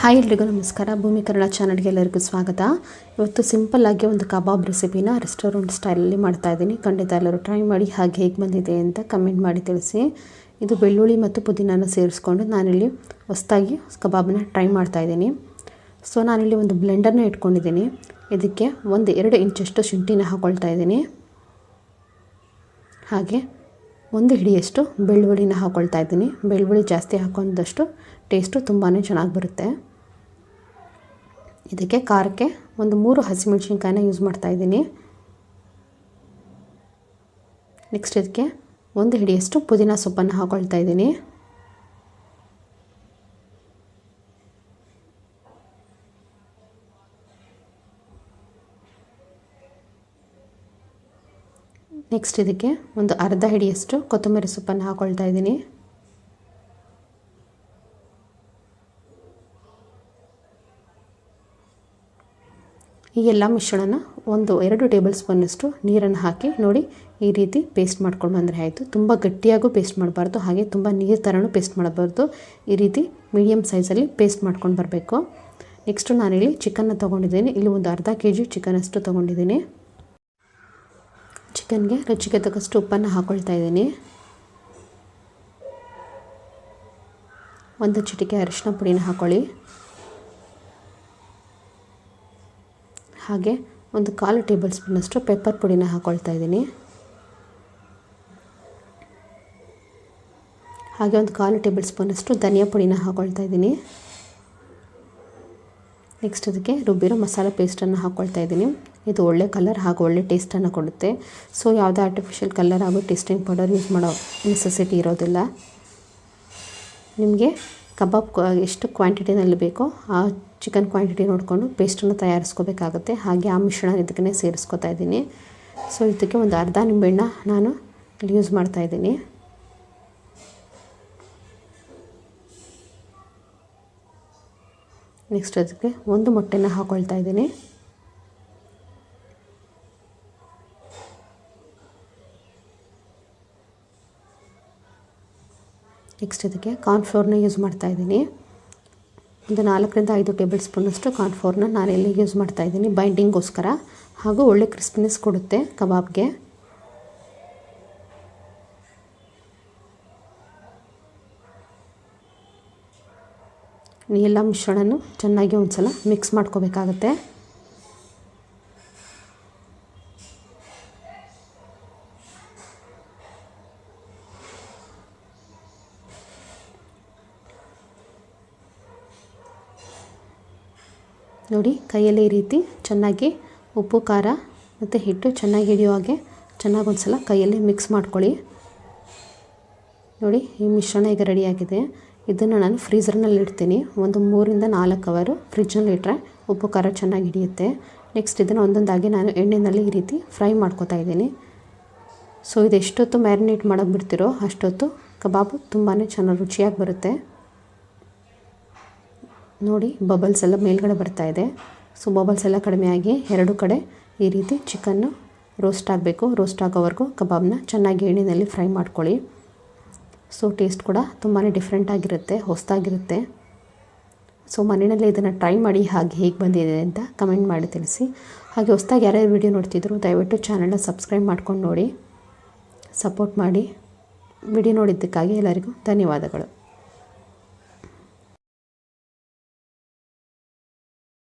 Hi ಎಲ್ರಿಗೂ ನಮಸ್ಕಾರ. ಭೂಮಿ ಕನ್ನಡ ಚಾನಲ್ಗೆ ಎಲ್ಲರಿಗೂ ಸ್ವಾಗತ. ಇವತ್ತು ಸಿಂಪಲ್ಲಾಗಿ ಒಂದು ಕಬಾಬ್ ರೆಸಿಪಿನ ರೆಸ್ಟೋರೆಂಟ್ ಸ್ಟೈಲಲ್ಲಿ ಮಾಡ್ತಾ ಇದ್ದೀನಿ. ಖಂಡಿತ ಎಲ್ಲರೂ ಟ್ರೈ ಮಾಡಿ ಹಾಗೆ ಹೇಗೆ ಬಂದಿದೆ ಅಂತ ಕಮೆಂಟ್ ಮಾಡಿ ತಿಳಿಸಿ. ಇದು ಬೆಳ್ಳುಳ್ಳಿ ಮತ್ತು ಪುದೀನಾನ ಸೇರಿಸ್ಕೊಂಡು ನಾನಿಲ್ಲಿ ಹೊಸ್ದಾಗಿ ಕಬಾಬ್ನ ಟ್ರೈ ಮಾಡ್ತಾ ಇದ್ದೀನಿ. ಸೊ ನಾನಿಲ್ಲಿ ಒಂದು ಬ್ಲೆಂಡರ್ನ ಇಟ್ಕೊಂಡಿದ್ದೀನಿ. ಇದಕ್ಕೆ ಒಂದು ಎರಡು ಇಂಚಷ್ಟು ಶುಂಠಿನ ಹಾಕ್ಕೊಳ್ತಾ ಇದ್ದೀನಿ. ಹಾಗೆ ಒಂದು ಹಿಡಿಯಷ್ಟು ಬೆಳ್ಳುಳ್ಳಿನ ಹಾಕ್ಕೊಳ್ತಾ ಇದ್ದೀನಿ. ಬೆಳ್ಳುಳ್ಳಿ ಜಾಸ್ತಿ ಹಾಕೊಂಡಷ್ಟು ಟೇಸ್ಟು ತುಂಬಾ ಚೆನ್ನಾಗಿ ಬರುತ್ತೆ. ಇದಕ್ಕೆ ಖಾರಕ್ಕೆ ಒಂದು ಮೂರು ಹಸಿಮೆಣ್ಸಿನ್ಕಾಯಿನ ಯೂಸ್ ಮಾಡ್ತಾ ಇದ್ದೀನಿ. ನೆಕ್ಸ್ಟ್ ಇದಕ್ಕೆ ಒಂದು ಹಿಡಿಯಷ್ಟು ಪುದೀನ ಸೊಪ್ಪನ್ನು ಹಾಕ್ಕೊಳ್ತಾ ಇದ್ದೀನಿ. ನೆಕ್ಸ್ಟ್ ಇದಕ್ಕೆ ಒಂದು ಅರ್ಧ ಹಿಡಿಯಷ್ಟು ಕೊತ್ತಂಬರಿ ಸೊಪ್ಪನ್ನು ಹಾಕ್ಕೊಳ್ತಾ ಇದ್ದೀನಿ. ಈ ಎಲ್ಲ ಮಿಶ್ರಣನ ಒಂದು ಎರಡು ಟೇಬಲ್ ಸ್ಪೂನಷ್ಟು ನೀರನ್ನು ಹಾಕಿ ನೋಡಿ ಈ ರೀತಿ ಪೇಸ್ಟ್ ಮಾಡ್ಕೊಂಡು ಬಂದರೆ ಆಯಿತು. ತುಂಬ ಗಟ್ಟಿಯಾಗೂ ಪೇಸ್ಟ್ ಮಾಡಬಾರ್ದು, ಹಾಗೆ ತುಂಬ ನೀರು ಥರನೂ ಪೇಸ್ಟ್ ಮಾಡಬಾರ್ದು. ಈ ರೀತಿ ಮೀಡಿಯಮ್ ಸೈಜಲ್ಲಿ ಪೇಸ್ಟ್ ಮಾಡ್ಕೊಂಡು ಬರಬೇಕು. ನೆಕ್ಸ್ಟು ನಾನಿಲ್ಲಿ ಚಿಕನ್ನ ತೊಗೊಂಡಿದ್ದೀನಿ. ಇಲ್ಲಿ ಒಂದು ಅರ್ಧ ಕೆ ಜಿ ಚಿಕನಷ್ಟು ತೊಗೊಂಡಿದ್ದೀನಿ. ಚಿಕನ್ಗೆ ರುಚಿಗೆ ತಕ್ಕಷ್ಟು ಉಪ್ಪನ್ನು ಹಾಕ್ಕೊಳ್ತಾ ಇದ್ದೀನಿ. ಒಂದು ಚಿಟಿಕೆ ಅರಿಶಿನ ಪುಡಿನ ಹಾಕ್ಕೊಳ್ಳಿ ಹಾಗೆ ಒಂದು ಕಾಲು ಟೇಬಲ್ ಸ್ಪೂನಷ್ಟು ಪೆಪ್ಪರ್ ಪುಡಿನ ಹಾಕ್ಕೊಳ್ತಾ ಇದ್ದೀನಿ. ಹಾಗೆ ಒಂದು ಕಾಲು ಟೇಬಲ್ ಸ್ಪೂನಷ್ಟು ಧನಿಯಾ ಪುಡಿನ ಹಾಕ್ಕೊಳ್ತಾ ಇದ್ದೀನಿ. ನೆಕ್ಸ್ಟ್ ಅದಕ್ಕೆ ರುಬ್ಬಿರೋ ಮಸಾಲೆ ಪೇಸ್ಟನ್ನು ಹಾಕ್ಕೊಳ್ತಾ ಇದ್ದೀನಿ. ಇದು ಒಳ್ಳೆ ಕಲರ್ ಹಾಗೂ ಒಳ್ಳೆ ಟೇಸ್ಟನ್ನು ಕೊಡುತ್ತೆ. ಸೊ ಯಾವುದೇ ಆರ್ಟಿಫಿಷಿಯಲ್ ಕಲರ್ ಹಾಗೂ ಟೇಸ್ಟಿಂಗ್ ಪೌಡರ್ ಯೂಸ್ ಮಾಡೋ ನೆಸೆಸಿಟಿ ಇರೋದಿಲ್ಲ. ನಿಮಗೆ ಕಬಾಬ್ ಎಷ್ಟು ಕ್ವಾಂಟಿಟಿನಲ್ಲಿ ಬೇಕೋ ಆ ಚಿಕನ್ ಕ್ವಾಂಟಿಟಿ ನೋಡಿಕೊಂಡು ಪೇಸ್ಟನ್ನು ತಯಾರಿಸ್ಕೋಬೇಕಾಗುತ್ತೆ. ಹಾಗೆ ಆ ಮಿಶ್ರಣ ಇದಕ್ಕೆ ಸೇರಿಸ್ಕೊತಾ ಇದ್ದೀನಿ. ಸೊ ಇದಕ್ಕೆ ಒಂದು ಅರ್ಧ ನಿಂಬೆಣ್ಣ ನಾನು ಇಲ್ಲಿ ಯೂಸ್ ಮಾಡ್ತಾ ಇದ್ದೀನಿ. ನೆಕ್ಸ್ಟ್ ಅದಕ್ಕೆ ಒಂದು ಮೊಟ್ಟೆನ ಹಾಕ್ಕೊಳ್ತಾ ಇದ್ದೀನಿ. ನೆಕ್ಸ್ಟ್ ಇದಕ್ಕೆ ಕಾರ್ನ್ಫ್ಲೋರ್ನ ಯೂಸ್ ಮಾಡ್ತಾ ಇದ್ದೀನಿ. ಒಂದು ನಾಲ್ಕರಿಂದ ಐದು ಟೇಬಲ್ ಸ್ಪೂನಷ್ಟು ಕಾರ್ನ್ಫ್ಲೋರ್ನ ಇಲ್ಲಿ ಯೂಸ್ ಮಾಡ್ತಾ ಇದ್ದೀನಿ ಬೈಂಡಿಂಗ್ಗೋಸ್ಕರ ಹಾಗೂ ಒಳ್ಳೆ ಕ್ರಿಸ್ಪಿನೆಸ್ ಕೊಡುತ್ತೆ ಕಬಾಬ್ಗೆ. ಎಲ್ಲ ಮಿಶ್ರಣನೂ ಚೆನ್ನಾಗಿ ಒಂದು ಸಲ ಮಿಕ್ಸ್ ಮಾಡ್ಕೋಬೇಕಾಗತ್ತೆ. ನೋಡಿ, ಕೈಯಲ್ಲಿ ಈ ರೀತಿ ಚೆನ್ನಾಗಿ ಉಪ್ಪು, ಖಾರ ಮತ್ತು ಹಿಟ್ಟು ಚೆನ್ನಾಗಿ ಹಿಡಿಯೋ ಹಾಗೆ ಚೆನ್ನಾಗಿ ಒಂದು ಸಲ ಕೈಯಲ್ಲಿ ಮಿಕ್ಸ್ ಮಾಡ್ಕೊಳ್ಳಿ. ನೋಡಿ, ಈ ಮಿಶ್ರಣ ಈಗ ರೆಡಿಯಾಗಿದೆ ಇದನ್ನು ನಾನು ಫ್ರೀಝರ್ನಲ್ಲಿ ಇಡ್ತೀನಿ. ಒಂದು ಮೂರಿಂದ ನಾಲ್ಕು ಅವರು ಫ್ರಿಜ್ಜಲ್ಲಿ ಇಟ್ಟರೆ ಉಪ್ಪು, ಖಾರ ಚೆನ್ನಾಗಿ ಹಿಡಿಯುತ್ತೆ. ನೆಕ್ಸ್ಟ್ ಇದನ್ನು ಒಂದೊಂದಾಗಿ ನಾನು ಎಣ್ಣೆಯಲ್ಲಿ ಈ ರೀತಿ ಫ್ರೈ ಮಾಡ್ಕೋತಾ ಇದ್ದೀನಿ. ಸೊ ಇದು ಎಷ್ಟೊತ್ತು ಮ್ಯಾರಿನೇಟ್ ಮಾಡೋಕ್ಕೆ ಬಿಡ್ತಿರೋ ಅಷ್ಟೊತ್ತು ಕಬಾಬು ತುಂಬಾ ಚೆನ್ನಾಗಿ ರುಚಿಯಾಗಿ ಬರುತ್ತೆ. ನೋಡಿ ಬಬಲ್ಸ್ ಎಲ್ಲ ಮೇಲ್ಗಡೆ ಬರ್ತಾ ಇದೆ. ಸೊ ಬಬಲ್ಸ್ ಎಲ್ಲ ಕಡಿಮೆಯಾಗಿ ಎರಡು ಕಡೆ ಈ ರೀತಿ ಚಿಕನ್ನು ರೋಸ್ಟ್ ಆಗಬೇಕು. ರೋಸ್ಟ್ ಆಗೋವರೆಗೂ ಕಬಾಬ್ನ ಚೆನ್ನಾಗಿ ಎಣ್ಣೆಯಲ್ಲಿ ಫ್ರೈ ಮಾಡ್ಕೊಳ್ಳಿ. ಸೊ ಟೇಸ್ಟ್ ಕೂಡ ತುಂಬಾ ಡಿಫ್ರೆಂಟ್ ಆಗಿರುತ್ತೆ, ಹೊಸದಾಗಿರುತ್ತೆ. ಸೊ ಮನೆಯಲ್ಲೇ ಇದನ್ನು ಟ್ರೈ ಮಾಡಿ ಹಾಗೆ ಹೇಗೆ ಬಂದಿದೆ ಅಂತ ಕಮೆಂಟ್ ಮಾಡಿ ತಿಳಿಸಿ. ಹಾಗೆ ಹೊಸದಾಗಿ ಯಾರ್ಯಾರು ವೀಡಿಯೋ ನೋಡ್ತಿದ್ರು, ದಯವಿಟ್ಟು ಚಾನಲ್ನ ಸಬ್ಸ್ಕ್ರೈಬ್ ಮಾಡ್ಕೊಂಡು ನೋಡಿ. ಸಪೋರ್ಟ್ ಮಾಡಿ. ವಿಡಿಯೋ ನೋಡಿದ್ದಕ್ಕಾಗಿ ಎಲ್ಲರಿಗೂ ಧನ್ಯವಾದಗಳು.